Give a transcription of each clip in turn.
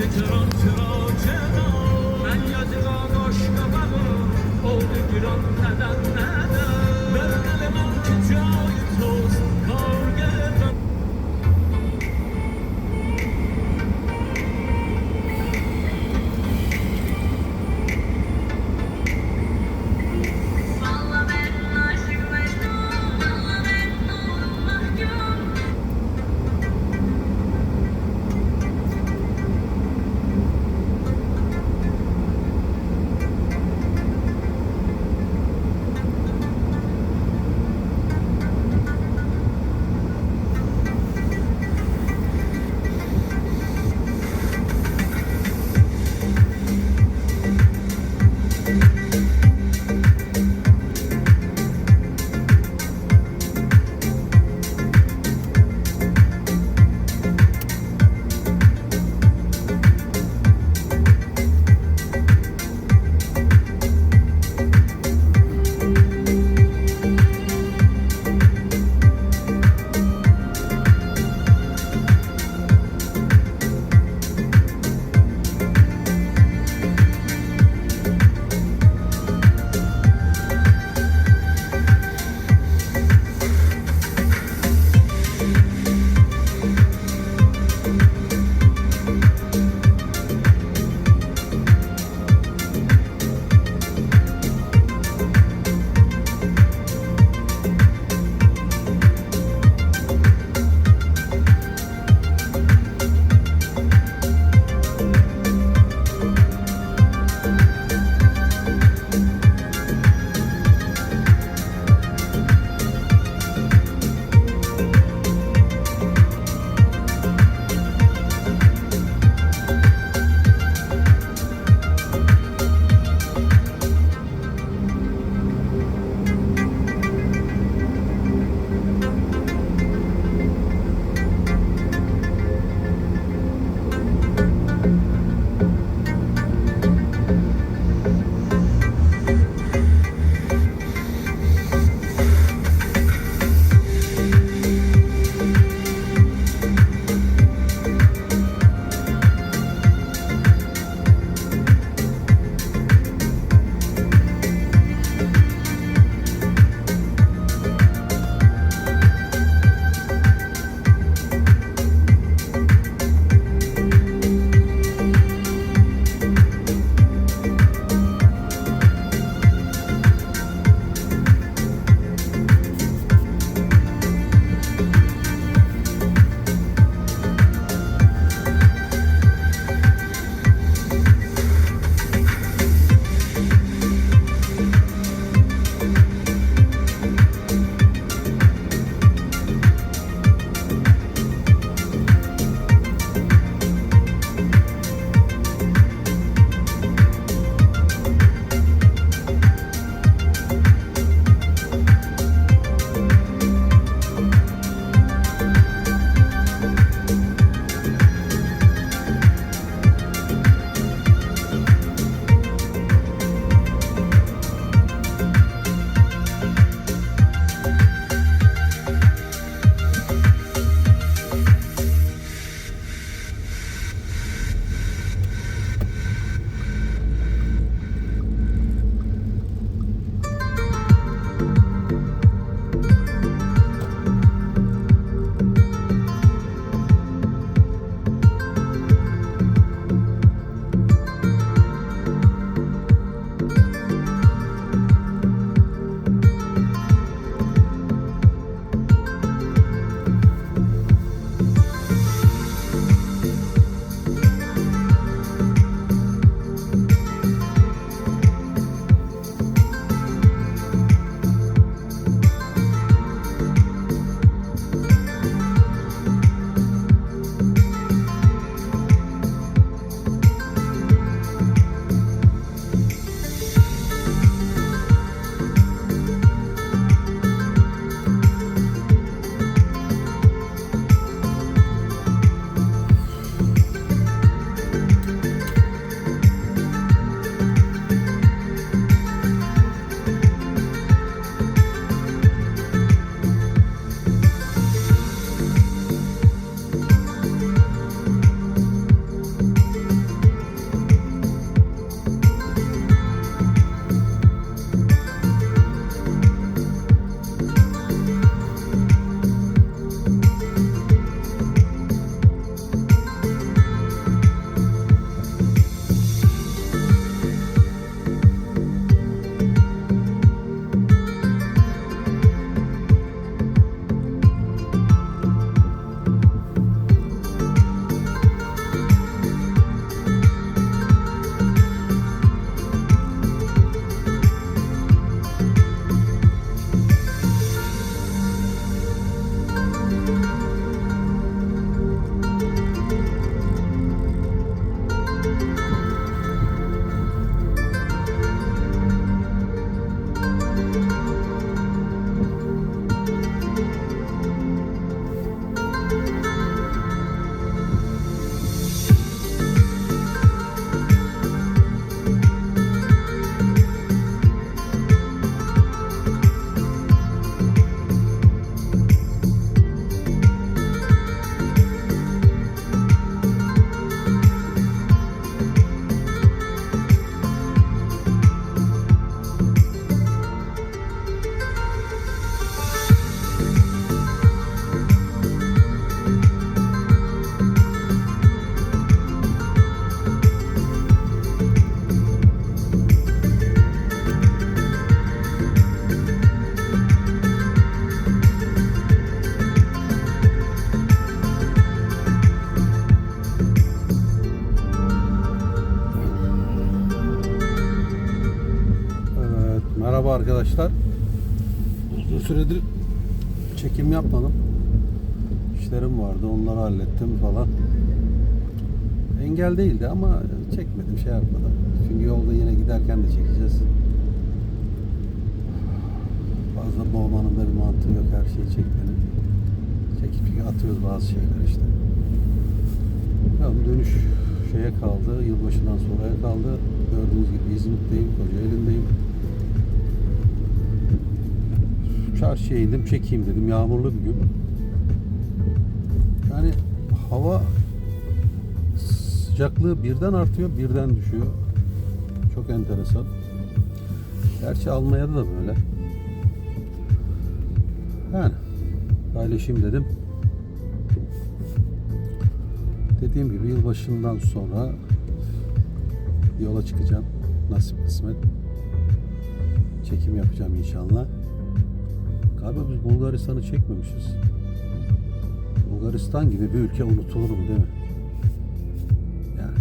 چرا چرا چرا süredir çekim yapmadım. İşlerim vardı onları hallettim falan. Engel değildi ama çekmedim şey yapmadım. Çünkü yolda yine giderken de çekeceğiz. Fazla boğmanın da bir mantığı yok her şeyi çekmenin. Çekip atıyoruz bazı şeyler işte. Tamam dönüş şeye kaldı, yılbaşından sonraya kaldı. Gördüğünüz gibi İzmit'teyim, Kocaeli'ndeyim. Çarşıya indim, çekeyim dedim. Yağmurlu bir gün. Yani hava sıcaklığı birden artıyor, birden düşüyor. Çok enteresan. Gerçi Almanya'da da böyle. Yani paylaşayım dedim. Dediğim gibi yılbaşından sonra yola çıkacağım. Nasip kısmet. Çekim yapacağım inşallah. Galiba biz Bulgaristan'ı çekmemişiz. Bulgaristan gibi bir ülke unutulur mu değil mi? Yani.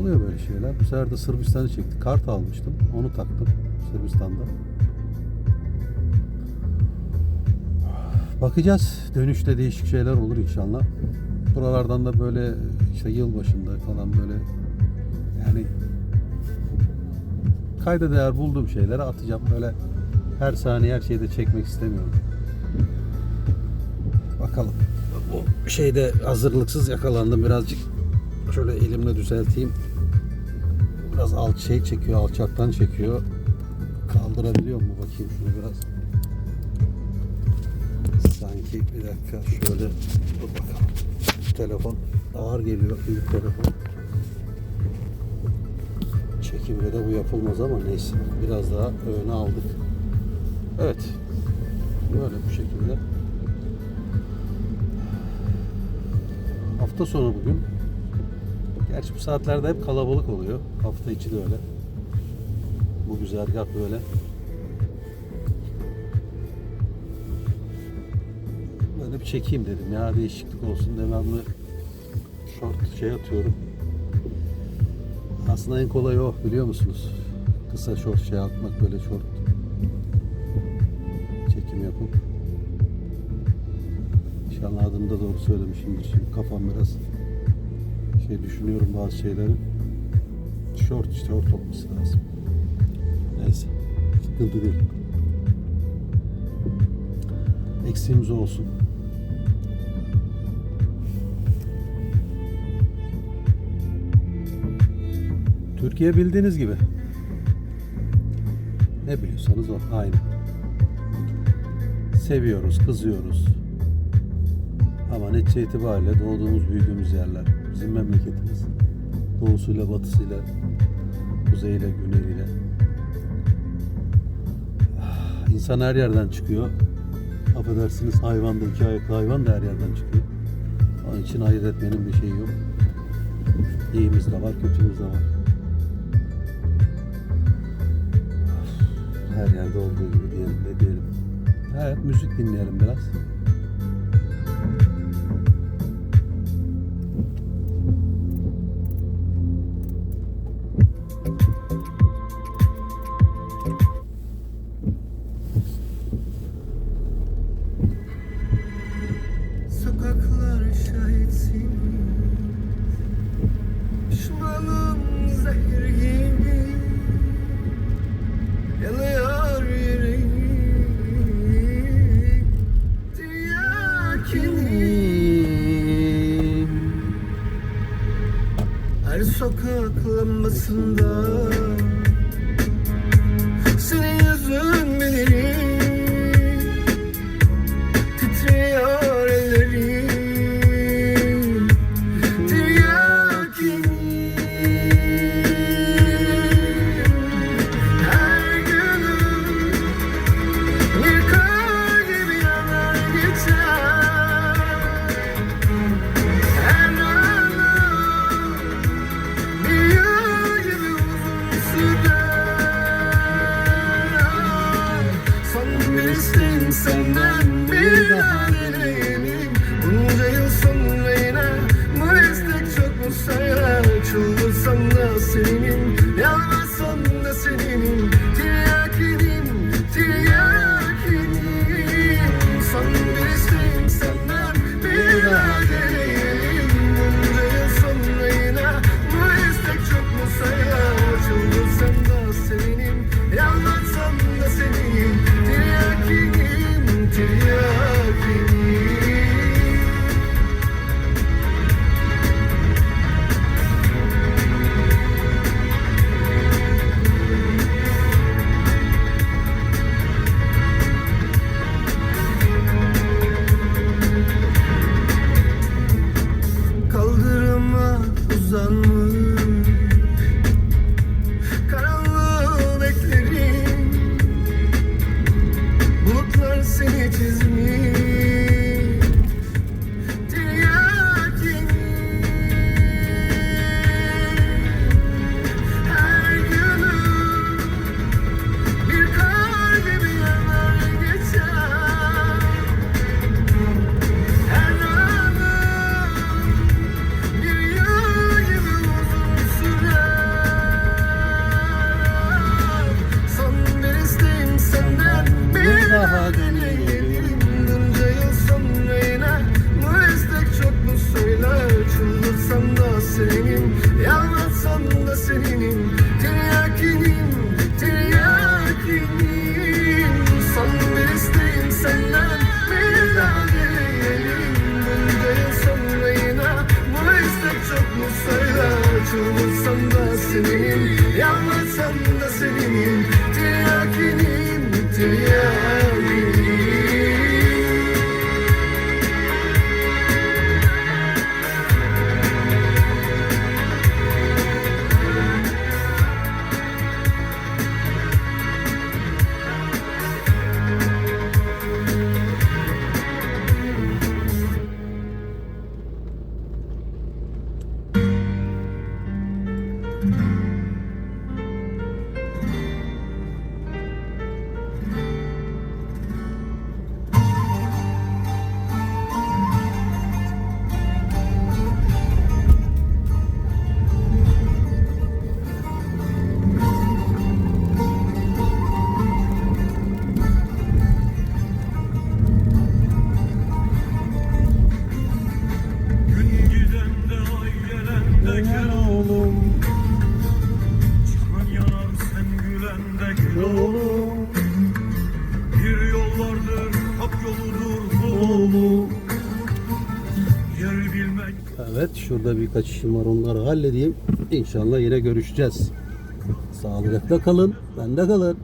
Oluyor böyle şeyler. Bu sefer de Sırbistan'ı çektik. Kart almıştım. Onu taktım Sırbistan'da. Bakacağız. Dönüşte değişik şeyler olur inşallah. Buralardan da böyle işte yılbaşında falan böyle yani kayda değer bulduğum şeyleri atacağım. Böyle her saniye her şeyi de çekmek istemiyorum. Bakalım. Bu şeyde hazırlıksız yakalandım birazcık. Şöyle elimle düzelteyim. Biraz alt şey çekiyor, alçaktan çekiyor. Kaldırabiliyor mu bakayım şunu biraz. Sanki bir dakika şöyle dur bakalım. Telefon ağır geliyor büyük telefon. Çekimde de bu yapılmaz ama neyse. Biraz daha öne aldık. Evet. Böyle bu şekilde. Hafta sonu bugün. Gerçi bu saatlerde hep kalabalık oluyor. Hafta içi de öyle. Bu güzergah böyle. Böyle bir çekeyim dedim ya değişiklik olsun devamlı short şey atıyorum. Aslında en kolay o biliyor musunuz? Kısa short şey atmak böyle short İnşallah adını da doğru söylemişimdir. Şimdi kafam biraz şey düşünüyorum bazı şeyleri. Short short olması lazım. Neyse. Sıkıntı değil. Eksiğimiz olsun. Türkiye bildiğiniz gibi. Ne biliyorsanız o aynı. Seviyoruz, kızıyoruz. Ama netice itibariyle doğduğumuz, büyüdüğümüz yerler, bizim memleketimiz. Doğusuyla, batısıyla, kuzeyiyle, güneyiyle. Ah, İnsan her yerden çıkıyor. Affedersiniz hayvan da iki ayaklı hayvan da her yerden çıkıyor. Onun için ayırt etmenin bir şeyi yok. İyimiz de var, kötümüz de var. Her yerde olduğu gibi diyelim, ne diyelim. Evet, müzik dinleyelim biraz. Kırılsam da senin Yanmasam da senin. Dünya benim, Evet şurada birkaç işim var onları halledeyim. İnşallah yine görüşeceğiz. Sağlıcakla kalın. Bende kalın.